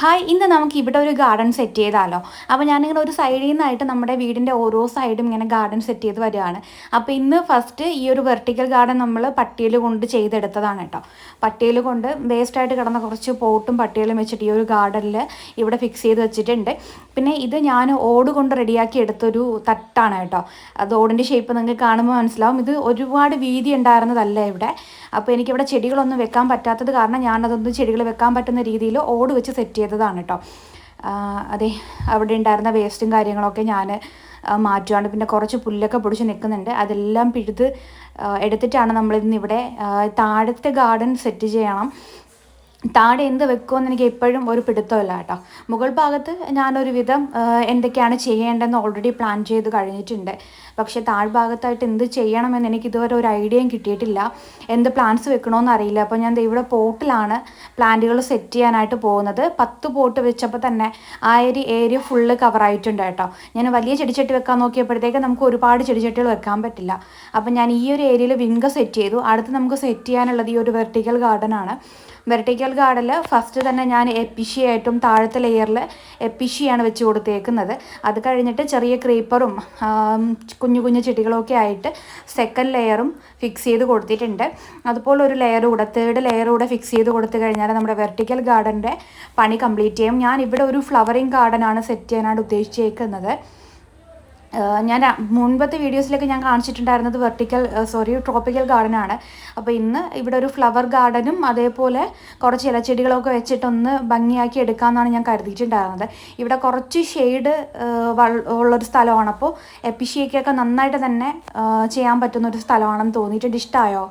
Hi ഇന്ന് നമുക്ക് ഇവിടെ ഒരു ഗാർഡൻ സെറ്റ് ചെയ്താലോ? അപ്പോൾ ഞാനിങ്ങനെ ഒരു സൈഡിൽ നിന്നായിട്ട് നമ്മുടെ വീടിന്റെ ഓരോ സൈഡും ഇങ്ങനെ ഗാർഡൻ സെറ്റ് ചെയ്ത് വരികയാണ്. അപ്പോൾ ഇന്ന് ഫസ്റ്റ് ഈ ഒരു വെർട്ടിക്കൽ ഗാർഡൻ നമ്മൾ പട്ടിയിൽ കൊണ്ട് ചെയ്തെടുത്തതാണ് കേട്ടോ. പട്ടിയിൽ കൊണ്ട് വേസ്റ്റായിട്ട് കിടന്ന കുറച്ച് പോട്ടും പട്ടികളും വെച്ചിട്ട് ഈ ഒരു ഗാർഡനിൽ ഇവിടെ ഫിക്സ് ചെയ്ത് വെച്ചിട്ടുണ്ട്. പിന്നെ ഇത് ഞാൻ ഓട് കൊണ്ട് റെഡിയാക്കി എടുത്തൊരു തട്ടാണ് കേട്ടോ. അത് ഓടിന്റെ ഷേപ്പ് നിങ്ങൾക്ക് കാണുമ്പോൾ മനസ്സിലാവും. ഇത് ഒരുപാട് വീതി ഉണ്ടായിരുന്നതല്ല ഇവിടെ. അപ്പോൾ എനിക്കിവിടെ ചെടികളൊന്നും വെക്കാൻ പറ്റാത്തത് കാരണം ഞാനതൊന്നും ചെടികൾ വെക്കാൻ പറ്റുന്ന രീതിയിൽ ഓട് വെച്ച് സെറ്റ് ചെയ്തതാണ് കേട്ടോ അതെ അവിടെ ഉണ്ടായിരുന്ന വേസ്റ്റും കാര്യങ്ങളൊക്കെ ഞാൻ മാറ്റുകയാണ് പിന്നെ കുറച്ച് പുല്ലൊക്കെ പൊടിച്ച് നിൽക്കുന്നുണ്ട്. അതെല്ലാം പിഴുത് എടുത്തിട്ടാണ് നമ്മളിന്ന് ഇവിടെ താഴത്തെ ഗാർഡൻ സെറ്റ് ചെയ്യണം. താഴെ എന്ത് വെക്കുമെന്ന് എനിക്ക് എപ്പോഴും ഒരു പിടുത്തമില്ല കേട്ടോ. മുകൾ ഭാഗത്ത് ഞാനൊരു വിധം എന്തൊക്കെയാണ് ചെയ്യേണ്ടതെന്ന് ഓൾറെഡി പ്ലാൻ ചെയ്ത് കഴിഞ്ഞിട്ടുണ്ട്. പക്ഷേ താഴ്ഭാഗത്തായിട്ട് എന്ത് ചെയ്യണമെന്ന് എനിക്ക് ഇതുവരെ ഒരു ഐഡിയയും കിട്ടിയിട്ടില്ല. എന്ത് പ്ലാൻസ് വെക്കണമെന്ന് അറിയില്ല. അപ്പോൾ ഞാൻ ഇവിടെ പോട്ടിലാണ് പ്ലാന്റുകൾ സെറ്റ് ചെയ്യാനായിട്ട് പോകുന്നത്. പത്ത് പോട്ട് വെച്ചപ്പോൾ തന്നെ ആ ഒരു ഏരിയ ഫുള്ള് കവറായിട്ടുണ്ട് കേട്ടോ. ഞാൻ വലിയ ചെടിച്ചട്ടി വെക്കാൻ നോക്കിയപ്പോഴത്തേക്ക് നമുക്ക് ഒരുപാട് ചെടിച്ചട്ടികൾ വെക്കാൻ പറ്റില്ല. അപ്പോൾ ഞാൻ ഈ ഒരു ഏരിയയിൽ വിങ്ക സെറ്റ് ചെയ്തു. അടുത്ത് നമുക്ക് സെറ്റ് ചെയ്യാനുള്ളത് ഈ ഒരു വെർട്ടിക്കൽ ഗാർഡനാണ് വെർട്ടിക്കൽ ഗാർഡിൽ ഫസ്റ്റ് തന്നെ ഞാൻ എപ്പിഷി ആയിട്ടും താഴത്തെ ലെയറിൽ എപ്പിഷിയാണ് വെച്ച് കൊടുത്തേക്കുന്നത്. അത് കഴിഞ്ഞിട്ട് ചെറിയ ക്രീപ്പറും കുഞ്ഞു കുഞ്ഞു ചെടികളൊക്കെ ആയിട്ട് സെക്കൻഡ് ലെയറും ഫിക്സ് ചെയ്ത് കൊടുത്തിട്ടുണ്ട്. അതുപോലെ ഒരു ലെയർ കൂടെ തേർഡ് ലെയർ കൂടെ ഫിക്സ് ചെയ്ത് കൊടുത്തു കഴിഞ്ഞാൽ നമ്മുടെ വെർട്ടിക്കൽ ഗാർഡന്റെ പണി കംപ്ലീറ്റ് ചെയ്യും. ഞാൻ ഇവിടെ ഒരു ഫ്ലവറിങ് ഗാർഡനാണ് സെറ്റ് ചെയ്യാനായിട്ട് ഉദ്ദേശിച്ചേക്കുന്നത്. ഞാൻ മുൻപത്തെ വീഡിയോസിലൊക്കെ ഞാൻ കാണിച്ചിട്ടുണ്ടായിരുന്നത് വെർട്ടിക്കൽ സോറി ട്രോപ്പിക്കൽ ഗാർഡൻ ആണ്. അപ്പോൾ ഇന്ന് ഇവിടെ ഒരു ഫ്ലവർ ഗാർഡനും അതേപോലെ കുറച്ച് ഇലച്ചെടികളൊക്കെ വെച്ചിട്ടൊന്ന് ഭംഗിയാക്കി എടുക്കാമെന്നാണ് ഞാൻ കരുതിയിട്ടുണ്ടായിരുന്നത്. ഇവിടെ കുറച്ച് ഷെയ്ഡ് ഉള്ളൊരു സ്ഥലമാണ്. അപ്പോൾ എപ്പിഷിയൊക്കെ നന്നായിട്ട് തന്നെ ചെയ്യാൻ പറ്റുന്ന ഒരു സ്ഥലമാണെന്ന് തോന്നിയിട്ടുണ്ട്. ഇഷ്ടമായോ